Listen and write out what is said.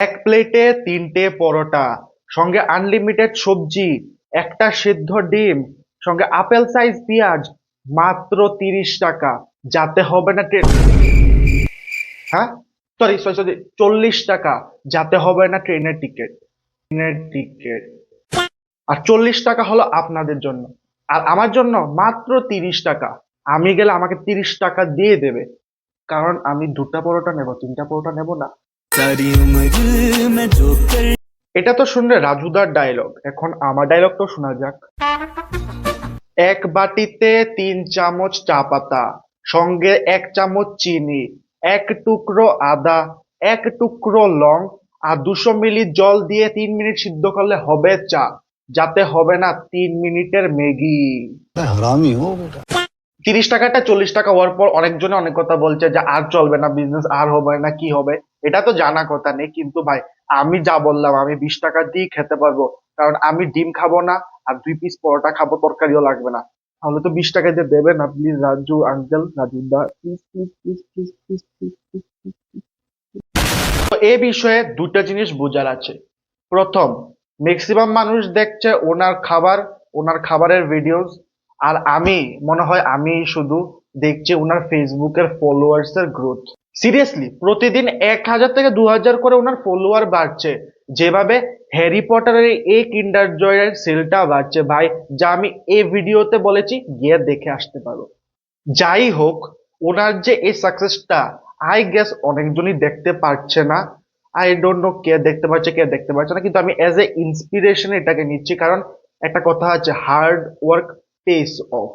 এক প্লেটে তিনটে পরোটা, সঙ্গে আনলিমিটেড সবজি, একটা সিদ্ধ ডিম, সঙ্গে আপেল সাইজ পেঁয়াজ, মাত্র তিরিশ টাকা। যাতে হবে না হ্যাঁ? সরি সরি সরি চল্লিশ টাকা। যাতে হবে না ট্রেনের টিকিট ট্রেনের টিকিট আর চল্লিশ টাকা হলো আপনাদের জন্য। আর আমার জন্য মাত্র তিরিশ টাকা। আমি গেলে আমাকে তিরিশ টাকা দিয়ে দেবে। কারণ আমি দুটা পরোটা নেব, তিনটা পরোটা নেব না। এটা তো শুনলে রাজুদার ডায়লগ এখন আমার ডায়লগ তো শোনা যাক। এক বাটিতে তিন চামচ চা পাতা সঙ্গে এক চামচ চিনি এক টুকরো আদা এক টুকরো লং আর দুশো মিলি জল দিয়ে তিন মিনিট সিদ্ধ করলে হবে চা। যাতে হবে না তিন মিনিটের ম্যাগি। তিরিশ টাকাটা চল্লিশ টাকা হওয়ার পর অনেকজনে অনেক কথা বলছে যে আর চলবে না বিজনেস আর হবে না কি হবে? এটা তো জানা কথা নেই, কিন্তু ভাই, আমি যা বললাম, আমি বিশ টাকা দিয়ে খেতে পারব। কারণ আমি ডিম খাব না, আর দুই পিস পরোটা খাব, তরকারিও লাগবে না। তাহলে তো বিশ টাকা দিয়ে দেবে না please Raju uncle Raju the please please please please please please please তো এই বিষয়ে দুটা জিনিস বোঝার আছে। প্রথম ম্যাক্সিমাম মানুষ দেখছে ওনার খাবার, ওনার খাবারের ভিডিওস আর আমি, মনে হয় আমি শুধু দেখছি ওনার ফেসবুকের ফলোয়ার্স এর গ্রোথ সিরিয়াসলি প্রতিদিন এক হাজার থেকে দু হাজার করে ওনার ফলোয়ার বাড়ছে। যেভাবে হ্যারি পটারের এই কিন্ডার জয়ের সেলটা বাড়ছে। ভাই, যা আমি এই ভিডিওতে বলেছি, গিয়ে দেখে আসতে পারো। যাই হোক, ওনার যে এই সাকসেসটা আই গেস অনেকজনই দেখতে পারছে না। আই ডোন্ট নো কে দেখতে পাচ্ছে কে দেখতে পাচ্ছে না। কিন্তু আমি অ্যাজ এ ইন্সপিরেশন এটাকে নিচ্ছি। কারণ একটা কথা আছে হার্ড ওয়ার্ক পেস অফ